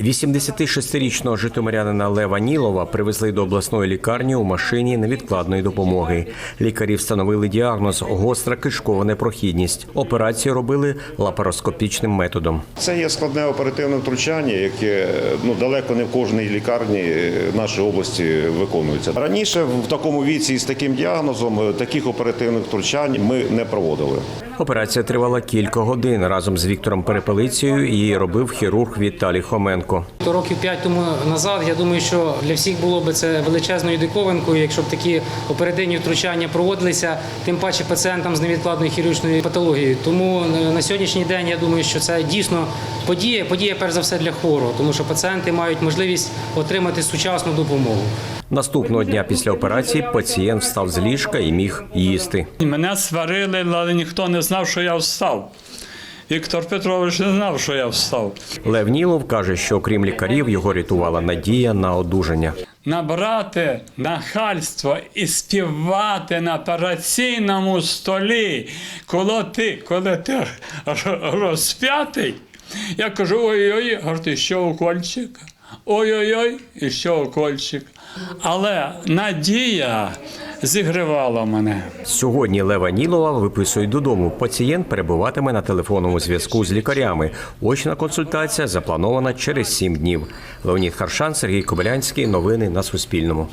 86-річного житомирянина Лева Нілова привезли до обласної лікарні у машині невідкладної допомоги. Лікарі встановили діагноз гостра кишкова непрохідність. Операцію робили лапароскопічним методом. Це є складне оперативне втручання, яке ну далеко не в кожній лікарні нашої області виконується. Раніше в такому віці з таким діагнозом е, таких оперативних втручань ми не проводили. Операція тривала кілька годин. Разом з Віктором Перепелицею її робив хірург Віталій Хоменко. То років п'ять тому назад, я думаю, що для всіх було б це величезною диковинкою, якщо б такі оперативні втручання проводилися, тим паче пацієнтам з невідкладною хірургічною патологією. Тому е, на сьогоднішній день я думаю, що це дійсно подія, подія перш за все для хворого, тому що пацієнти мають можливість отримати сучасну допомогу. Наступного дня після операції пацієнт встав з ліжка і міг їсти. Мене сварили, але ніхто не знав, що я встав. Віктор Петрович не знав, що я встав. Лев Нілов каже, що окрім лікарів його рятувала надія на одужання. Набрати нахальство і співати на операційному столі, коли ти, коли ти розп'ятий, я кажу, ой-ой, і що укольчик? Ой-ой-ой, і що укольчик. Але надія зігрівала мене. Сьогодні Лева Нілова виписують додому. Пацієнт перебуватиме на телефонному зв'язку з лікарями. Очна консультація запланована через сім днів. Леонід Харшан, Сергій Кобилянський. Новини на Суспільному.